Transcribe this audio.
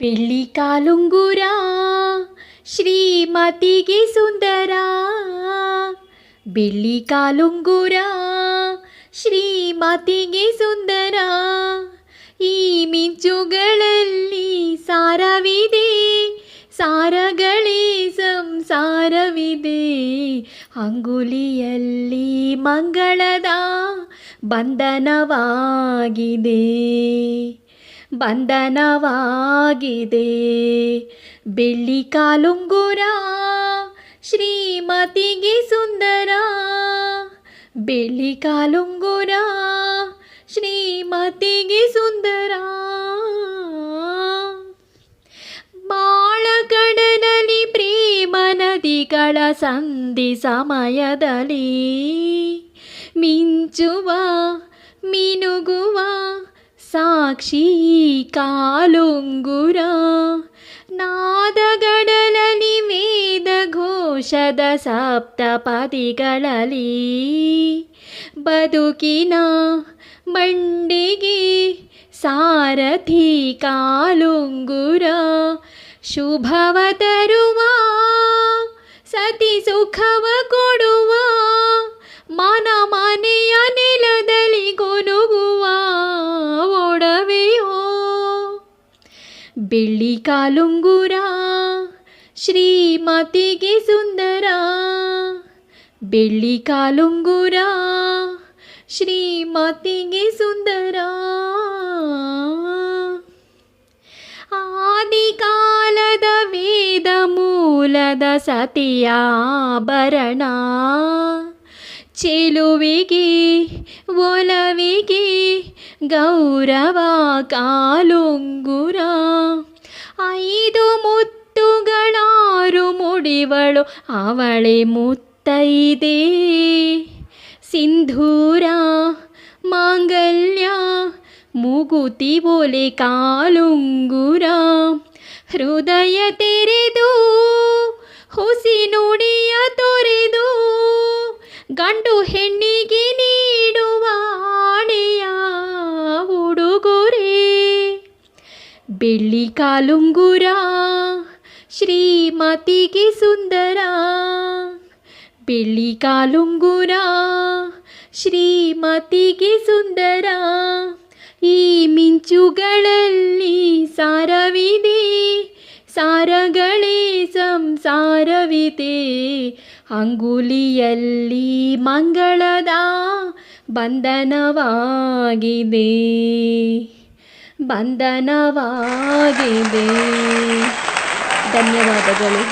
ಬೆಳ್ಳಿ ಕಾಲುಂಗುರ ಶ್ರೀಮತಿಗೆ ಸುಂದರ ಬೆಳ್ಳಿ ಕಾಲುಂಗುರ ಶ್ರೀಮತಿಗೆ ಸುಂದರ ಈ ಮಿಂಚುಗಳಲ್ಲಿ ಸಾರವಿದೆ ಸಾರಗಳೇ ಸಂಸಾರವಿದೆ ಅಂಗುಲಿಯಲ್ಲಿ ಮಂಗಳದ ಬಂಧನವಾಗಿದೆ ಬಂಧನವಾಗಿದೆ. ಬೆಳ್ಳಿ ಕಾಲುಂಗುರ, ಶ್ರೀಮತಿಗೆ ಸುಂದರ. ಬೆಳ್ಳಿ ಕಾಲುಂಗುರ, ಶ್ರೀಮತಿಗೆ ಸುಂದರ. ಬಾಳ ಕಡಲಲ್ಲಿ ಪ್ರೇಮ ನದಿಗಳ ಸಂಧಿ ಸಮಯದಲ್ಲಿ ಮಿಂಚುವ, ಮಿನುಗುವ. ಸಾಕ್ಷಿ ಕಾಲುಂಗುರ ನಾದಗಡಲಲ್ಲಿ ವೇದ ಘೋಷದ ಸಪ್ತಪದಿಗಳಲ್ಲಿ ಬದುಕಿನ ಬಂಡೆಗೆ ಸಾರಥಿ ಕಾಲುಂಗುರ ಶುಭವ ತರುವ ಸತಿ ಸುಖವ ಕೊಡುವ ಬೆಳ್ಳಿ ಕಾಲುಂಗುರ ಶ್ರೀಮತಿಗೆ ಸುಂದರ. ಬೆಳ್ಳಿ ಕಾಲುಂಗುರ ಶ್ರೀಮತಿಗೆ ಸುಂದರ. ಆದಿಕಾಲದ ವೇದ ಮೂಲದ ಸತಿಯಾಭರಣ ಚೆಲುವಿಗೆ ಒಲವಿಗೆ ಗೌರವ ಕಾಲುಂಗುರ. ಐದು ಮುತ್ತುಗಳಾರು ಮುಡಿವಳು ಅವಳೆ ಮುತ್ತೈದೆ. ಸಿಂಧೂರ ಮಾಂಗಲ್ಯ ಮೂಗುತಿ ಬೋಲೆ ಕಾಲುಂಗುರ. ಹೃದಯ ತೆರೆದು ಹುಸಿ ನುಡಿಯ ತೊರೆದು ಗಂಡು ಹೆಣ್ಣಿಗೆ ಬೆಳ್ಳಿ ಕಾಲುಂಗುರ, ಶ್ರೀಮತಿಗೆ ಸುಂದರ. ಬೆಳ್ಳಿ ಕಾಲುಂಗುರ, ಶ್ರೀಮತಿಗೆ ಸುಂದರ. ಈ ಮಿಂಚುಗಳಲ್ಲಿ ಸಾರವಿದೆ, ಸಾರಗಳೇ ಸಂಸಾರವಿದೆ. ಅಂಗುಲಿಯಲ್ಲಿ ಮಂಗಳದ ಬಂಧನವಾಗಿದೆ. ಬಂಧನವಾಗಿದೆ. ಧನ್ಯವಾದಗಳು.